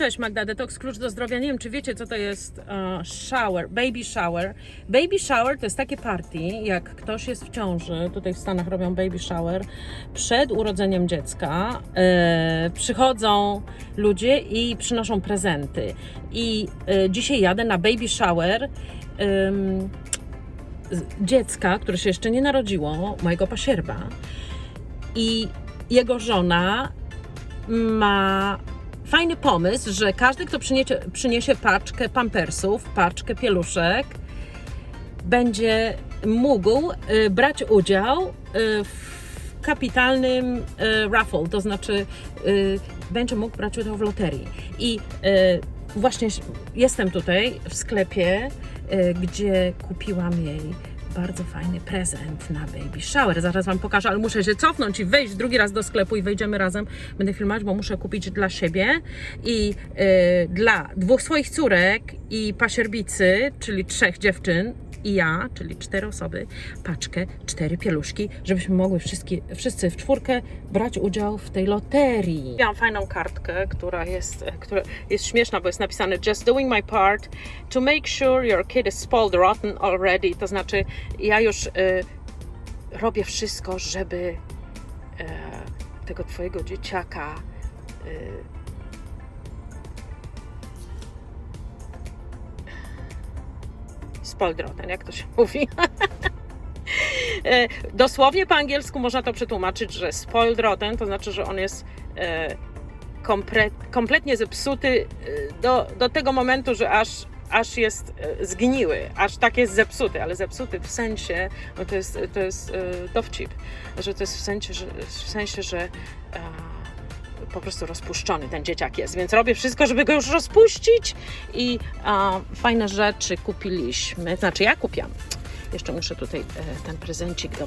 Cześć Magda, Detox Klucz do Zdrowia. Nie wiem, czy wiecie, co to jest e, shower, baby shower. Baby shower to jest takie party, jak ktoś jest w ciąży, tutaj w Stanach robią baby shower, przed urodzeniem dziecka e, przychodzą ludzie i przynoszą prezenty. I e, dzisiaj jadę na baby shower z- dziecka, które się jeszcze nie narodziło, mojego pasierba. I jego żona ma fajny pomysł, że każdy, kto przyniesie, przyniesie paczkę pampersów, paczkę pieluszek, będzie mógł y, brać udział y, w kapitalnym y, raffle, to znaczy y, będzie mógł brać udział w loterii. I y, właśnie jestem tutaj w sklepie, y, gdzie kupiłam jej bardzo fajny prezent na baby shower. Zaraz Wam pokażę, ale muszę się cofnąć i wejść drugi raz do sklepu i wejdziemy razem. Będę filmować, bo muszę kupić dla siebie i y, dla dwóch swoich córek i pasierbicy, czyli trzech dziewczyn i ja, czyli cztery osoby, paczkę, cztery pieluszki, żebyśmy mogły wszystkie, wszyscy w czwórkę brać udział w tej loterii. Miałam fajną kartkę, która jest, która jest śmieszna, bo jest napisane Just doing my part to make sure your kid is spoiled rotten already. To znaczy, ja już y, robię wszystko, żeby e, tego twojego dzieciaka y, spoiled rotten, jak to się mówi. E, Dosłownie po angielsku można to przetłumaczyć, że spoiled rotten to znaczy, że on jest e, kompletnie zepsuty e, do, do tego momentu, że aż, aż jest zgniły, aż tak jest zepsuty, ale zepsuty w sensie, no to jest, to jest dowcip, że to jest w sensie, że, w sensie, że po prostu rozpuszczony ten dzieciak jest, więc robię wszystko, żeby go już rozpuścić i fajne rzeczy kupiliśmy, znaczy ja kupiłam. Jeszcze muszę tutaj e, ten prezencik do,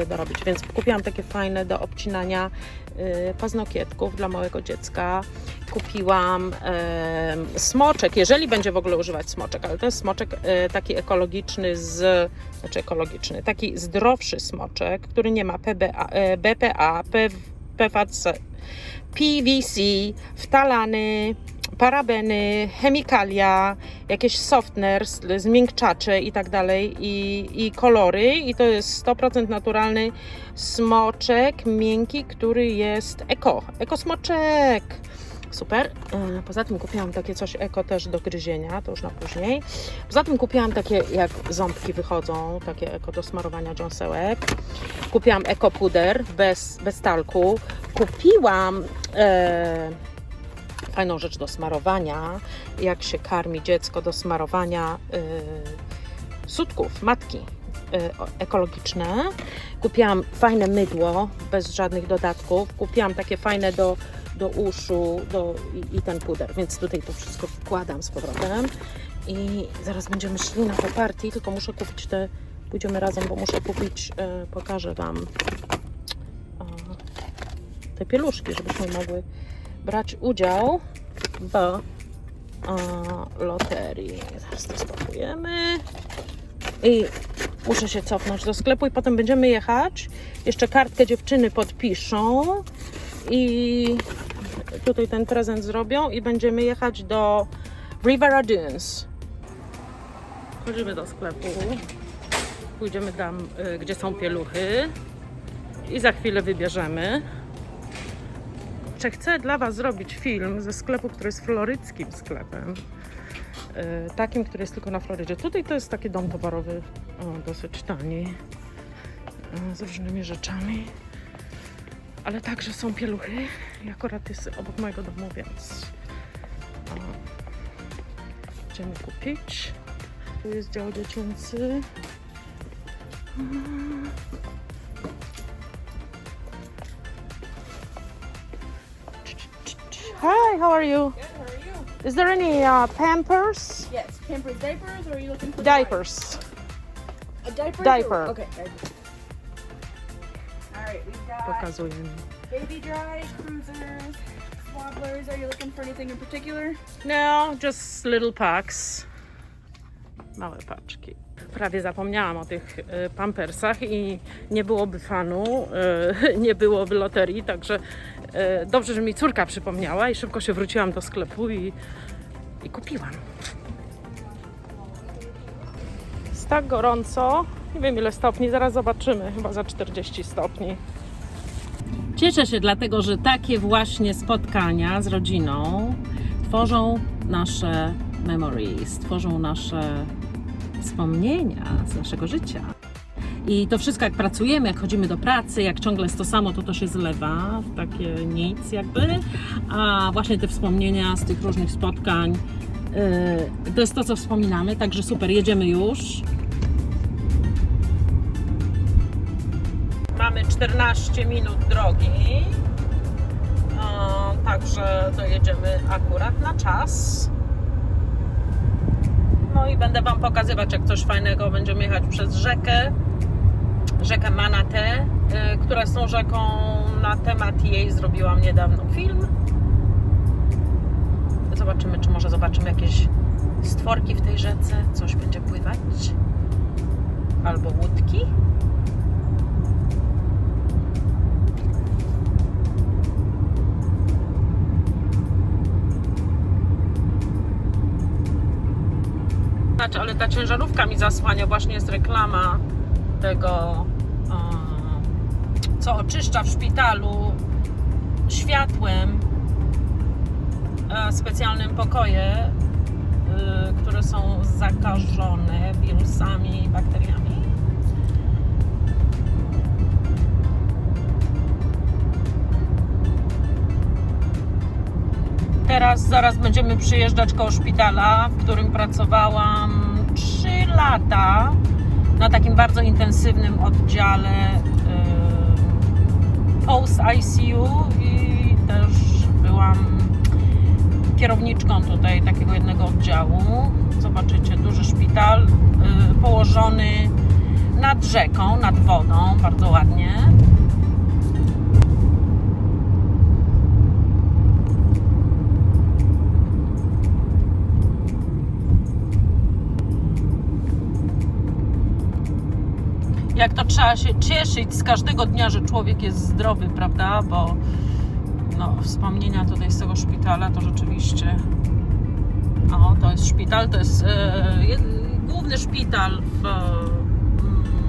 e, dorobić, więc kupiłam takie fajne do obcinania e, paznokietków dla małego dziecka. Kupiłam e, smoczek, jeżeli będzie w ogóle używać smoczek, ale to jest smoczek e, taki ekologiczny z, znaczy ekologiczny, taki zdrowszy smoczek, który nie ma PBA, e, BPA, P, PVC, PVC, wtalany, parabeny, chemikalia, jakieś softeners, zmiękczacze i tak dalej i, i kolory i to jest 100% naturalny smoczek miękki, który jest eko, ekosmoczek. Super. E, Poza tym kupiłam takie coś eko też do gryzienia, to już na później. Poza tym kupiłam takie, jak ząbki wychodzą, takie eko do smarowania jąsełek. Kupiłam eko puder bez, bez talku. Kupiłam e, fajną rzecz do smarowania, jak się karmi dziecko do smarowania y, sutków, matki o- ekologiczne. Kupiłam fajne mydło bez żadnych dodatków. Kupiłam takie fajne do, do uszu do, i, i ten puder, więc tutaj to wszystko wkładam z powrotem. I zaraz będziemy szli na te party, tylko muszę kupić te, pójdziemy razem, bo muszę kupić, y, pokażę Wam o, te pieluszki, żebyśmy mogły brać udział w e, loterii. Zaraz to spakujemy. I muszę się cofnąć do sklepu i potem będziemy jechać. Jeszcze kartkę dziewczyny podpiszą i tutaj ten prezent zrobią i będziemy jechać do Rivera Dunes. Chodzimy do sklepu. Pójdziemy tam, y, gdzie są pieluchy i za chwilę wybierzemy że chcę dla Was zrobić film ze sklepu, który jest floryckim sklepem. e, Takim, który jest tylko na Florydzie. Tutaj to jest taki dom towarowy, o, dosyć tani, e, z różnymi rzeczami. Ale także są pieluchy i akurat jest obok mojego domu, więc będziemy kupić. Tu jest dział dziecięcy. Hi, how are you? Good, how are you? Is there any uh, Pampers? Yes, Pampers diapers, or are you looking for Diapers. A diaper? Diaper. Okay, diaper. Pokazuję. baby dry, cruisers, swaddlers. Are you looking for anything in particular? No, just little packs. Małe paczki. Prawie zapomniałam o tych e, pampersach i nie byłoby fanu, e, nie byłoby loterii, także e, dobrze, że mi córka przypomniała i szybko się wróciłam do sklepu i, i kupiłam. Jest tak gorąco, nie wiem ile stopni, zaraz zobaczymy, chyba za 40 stopni. Cieszę się dlatego, że takie właśnie spotkania z rodziną tworzą nasze memories, tworzą nasze wspomnienia z naszego życia. I to wszystko, jak pracujemy, jak chodzimy do pracy, jak ciągle jest to samo, to to się zlewa w takie nic jakby. A właśnie te wspomnienia z tych różnych spotkań, yy, to jest to, co wspominamy. Także super, jedziemy już. Mamy 14 minut drogi, także dojedziemy akurat na czas. No i będę Wam pokazywać, jak coś fajnego będziemy jechać przez rzekę, rzekę Manatee, y, która jest tą rzeką na temat jej zrobiłam niedawno film. Zobaczymy, czy może zobaczymy jakieś stworki w tej rzece, coś będzie pływać, albo łódki. Ale ta ciężarówka mi zasłania, właśnie jest reklama tego, co oczyszcza w szpitalu światłem e, specjalnym pokoje, y, które są zakażone wirusami i bakteriami. Teraz zaraz będziemy przyjeżdżać koło szpitala, w którym pracowałam 3 lata na takim bardzo intensywnym oddziale y, post ICU i też byłam kierowniczką tutaj takiego jednego oddziału. Zobaczycie, duży szpital y, położony nad rzeką, nad wodą, bardzo ładnie. Jak to trzeba się cieszyć z każdego dnia, że człowiek jest zdrowy, prawda? Bo no, wspomnienia tutaj z tego szpitala to rzeczywiście. O, to jest szpital, to jest e, główny szpital w e,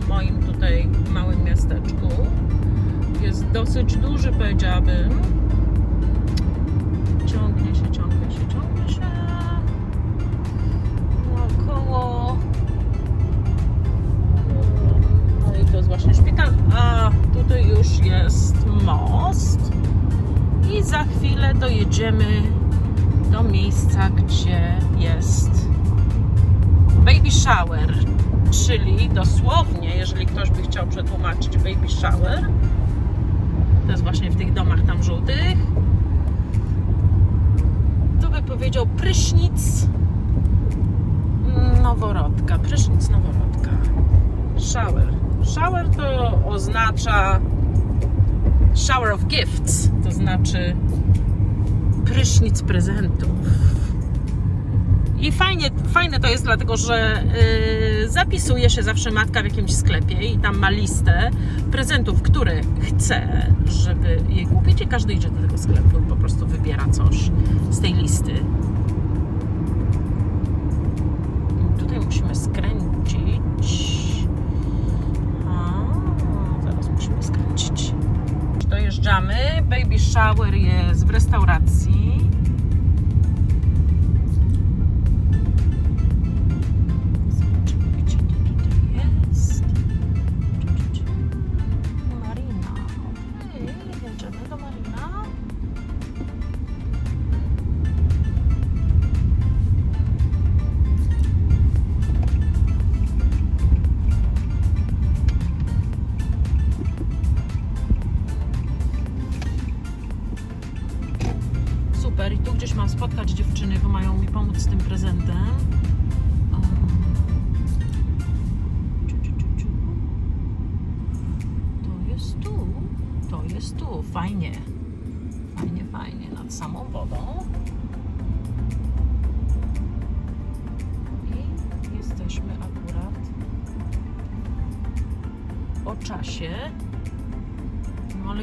moim tutaj małym miasteczku. Jest dosyć duży, powiedziałabym. Chwilę dojedziemy do miejsca, gdzie jest baby shower. Czyli dosłownie, jeżeli ktoś by chciał przetłumaczyć baby shower, to jest właśnie w tych domach tam żółtych, to by powiedział prysznic noworodka. Prysznic noworodka. Shower. Shower to oznacza shower of gifts, to znaczy prysznic prezentów. I fajnie, fajne to jest dlatego, że yy, zapisuje się zawsze matka w jakimś sklepie i tam ma listę prezentów, które chce, żeby je kupić i każdy idzie do tego sklepu i po prostu wybiera coś z tej listy. I Tutaj musimy skręcić. A, zaraz musimy skręcić. Dojeżdżamy. Baby shower jest w restauracji.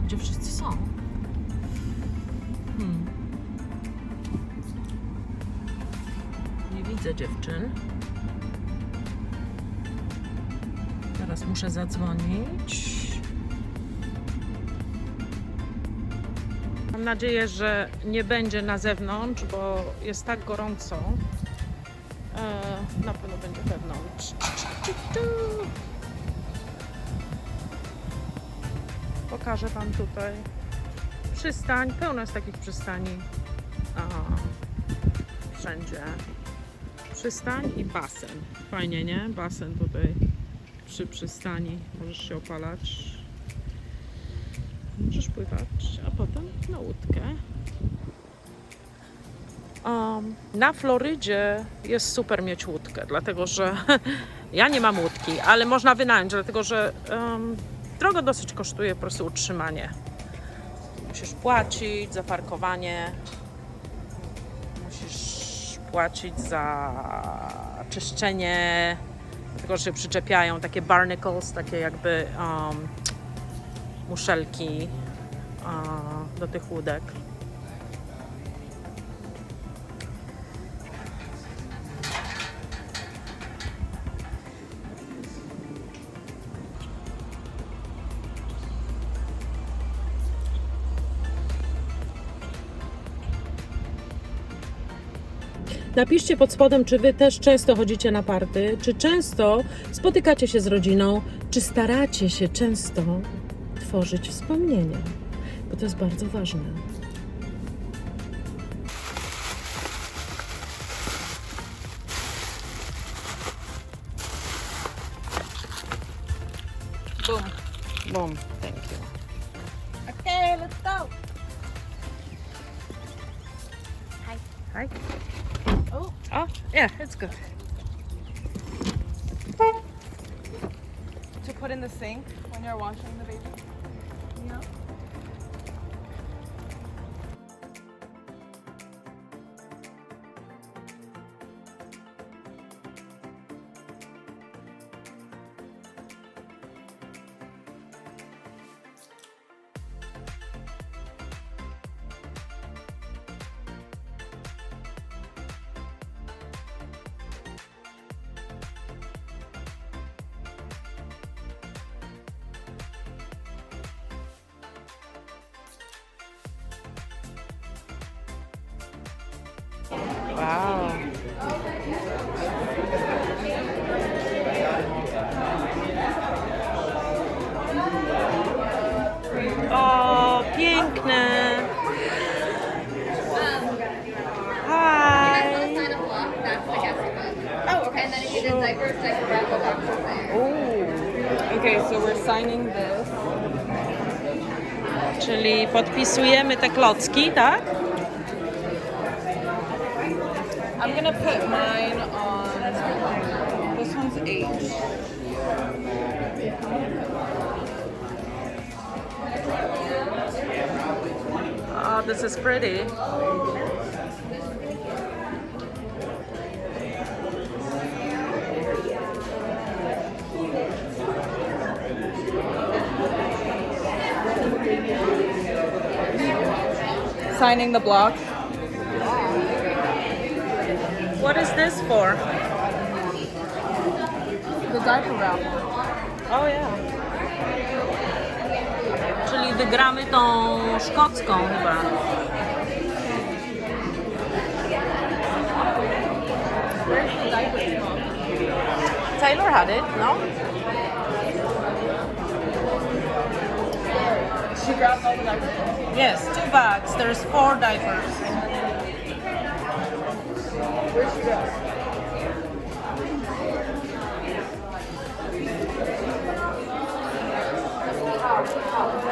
Gdzie wszyscy są? Hmm. Nie widzę dziewczyn. Teraz muszę zadzwonić. Mam nadzieję, że nie będzie na zewnątrz, bo jest tak gorąco. E, na pewno będzie wewnątrz. Pokażę Wam tutaj przystań. Pełno jest takich przystani. Aha. Wszędzie. Przystań i basen. Fajnie, nie? Basen tutaj przy przystani. Możesz się opalać. Możesz pływać, a potem na łódkę. Um, na Florydzie jest super mieć łódkę, dlatego że ja nie mam łódki, ale można wynająć, dlatego że um, drogo dosyć kosztuje po prostu utrzymanie. Musisz płacić za parkowanie, musisz płacić za czyszczenie, dlatego że przyczepiają takie barnacles, takie jakby um, muszelki a, do tych łódek. Napiszcie pod spodem, czy Wy też często chodzicie na party, czy często spotykacie się z rodziną, czy staracie się często tworzyć wspomnienia, bo to jest bardzo ważne. Wow. O, piękne. Hi. Oh. Okay, so we're signing this. Czyli podpisujemy te klocki, tak? I'm gonna put mine on. This one's eight. Oh, this is pretty. Signing the block. What is this for? The diaper wrap. Oh yeah. Czyli wygramy tą szkocką chyba. Where's the diaper from? Taylor had it, no? She grabbed all the diapers. Yes, two bags. There's four diapers. Oh.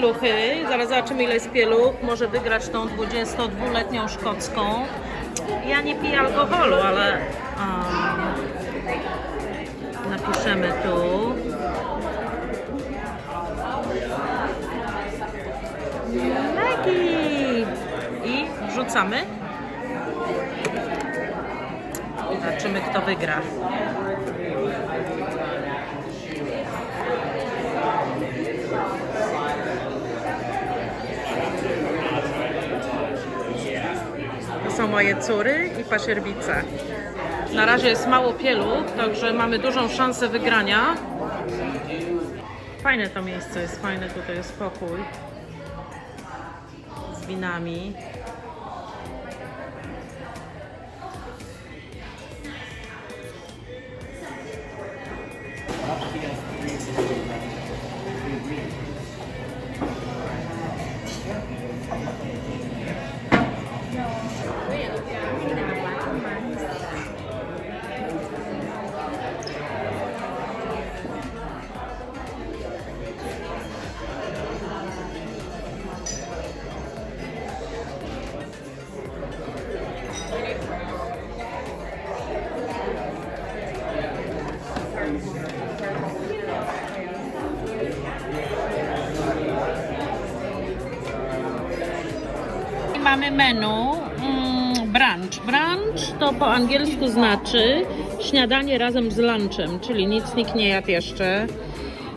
Pieluchy. Zaraz zobaczymy ile jest pieluch. Może wygrać tą 22-letnią szkocką. Ja nie piję alkoholu, ale um, napiszemy tu. I wrzucamy. Zobaczymy kto wygra. Są moje córy i pasierbice. Na razie jest mało pieluch, także mamy dużą szansę wygrania. Fajne to miejsce jest, fajny tutaj jest pokój z winami. I mamy menu mm, brunch. Brunch to po angielsku znaczy śniadanie razem z lunchem, czyli nic nikt nie jadł jeszcze.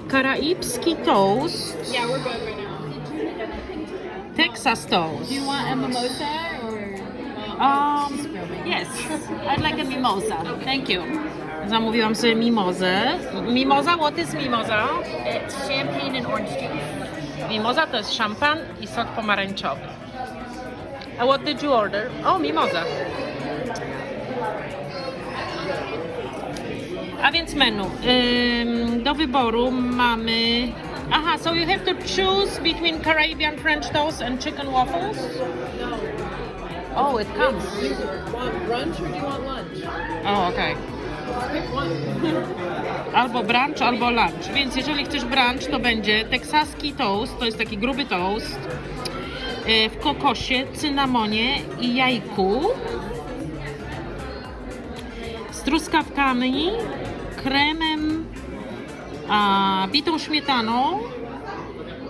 Karaibski toast. Yeah, we're good right now. Texas toast. Do you want a mimosa or? Um, yes, I'd like a mimosa. Thank you. Zamówiłam sobie mimozę. Mimoza, what is mimoza? It's champagne and orange juice. Mimoza to jest szampan i sok pomarańczowy. A what did you order? O, mimoza. A więc menu. Ym, do wyboru mamy... Aha, so you have to choose between Caribbean French toast and chicken waffles? Oh, it comes. Want brunch or do you want lunch? O, okej. Pick one. Albo brunch, albo lunch. Więc jeżeli chcesz brunch, to będzie teksaski toast, to jest taki gruby toast, w kokosie, cynamonie i jajku, z truskawkami, kremem, a, bitą śmietaną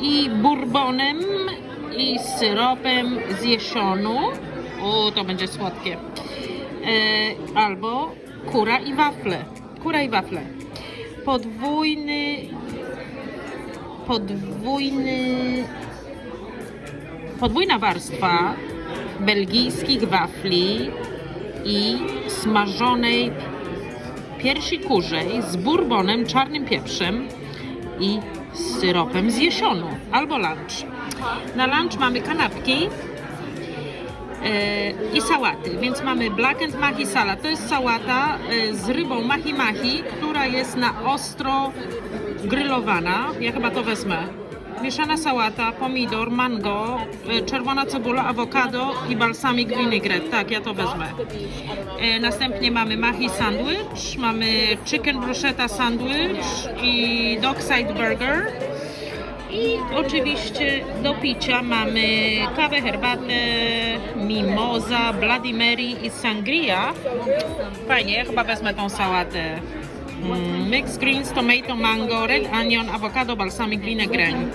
i bourbonem i syropem z jesionu. O, to będzie słodkie. E, albo kura i wafle. Kura i wafle. Podwójny podwójny podwójna warstwa belgijskich wafli i smażonej piersi kurzej z bourbonem, czarnym pieprzem i syropem z jesionu albo lunch. Na lunch mamy kanapki e, i sałaty, więc mamy black and mahi salad. To jest sałata e, z rybą mahi mahi, która jest na ostro grillowana. Ja chyba to wezmę. Mieszana sałata, pomidor, mango, e, czerwona cebula, awokado i balsamic vinaigrette. Tak, ja to wezmę. E, Następnie mamy mahi sandwich, mamy chicken bruschetta sandwich i dockside burger. I oczywiście do picia mamy kawę, herbatę, mimoza, Bloody Mary i sangria. Fajnie, ja chyba wezmę tą sałatę. Mm, mixed greens, tomato, mango, red onion, avocado, balsamic vinaigrette.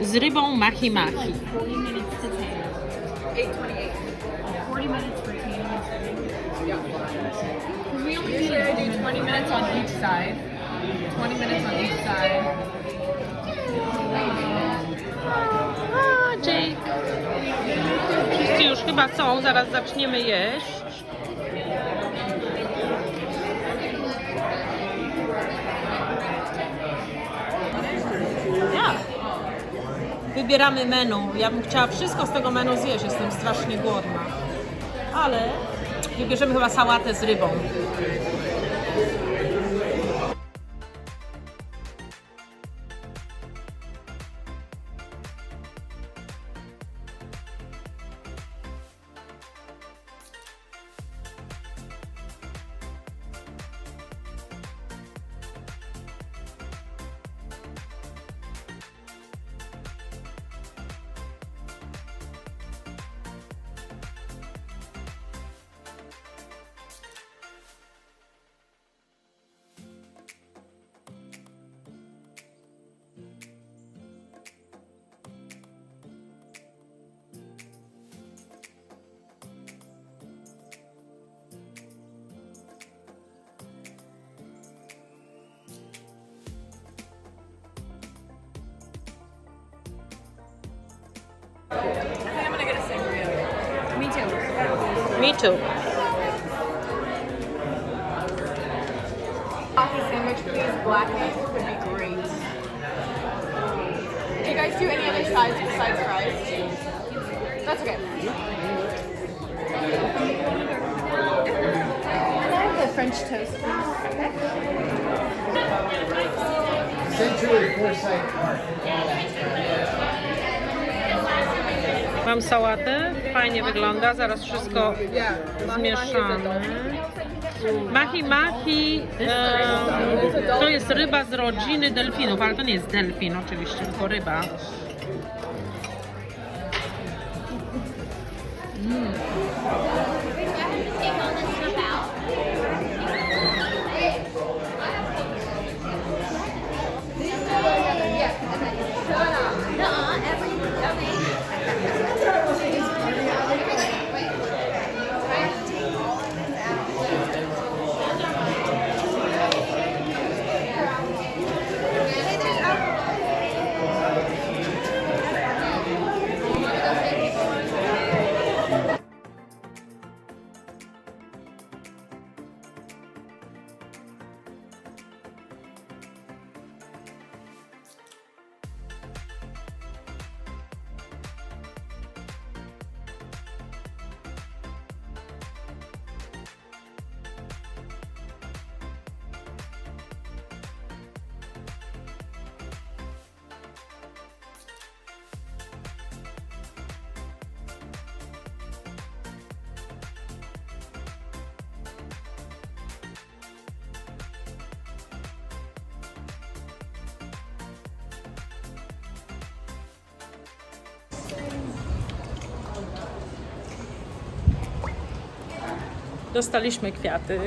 Z rybą mahi mahi. 40 minutes to tan. 828. 40 minutes for tanning and stuffing. Yeah. Because we only Usually I did do 20 minutes on each side. 20 minutes on each side. A, Jake. Wszyscy już chyba są, zaraz zaczniemy jeść. Ja. Wybieramy menu. Ja bym chciała wszystko z tego menu zjeść, jestem strasznie głodna. Ale wybierzemy chyba sałatę z rybą. Me too. Coffee sandwich, please. Black egg would be great. Do you guys do any other sides besides fries? That's okay. And I have the French toast. Century Forsyth Park. Mam sałatę, fajnie wygląda, zaraz wszystko zmieszamy. Mahi mahi em, to jest ryba z rodziny delfinów, ale to nie jest delfin oczywiście, tylko ryba. Dostaliśmy kwiaty.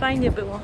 Fajnie było.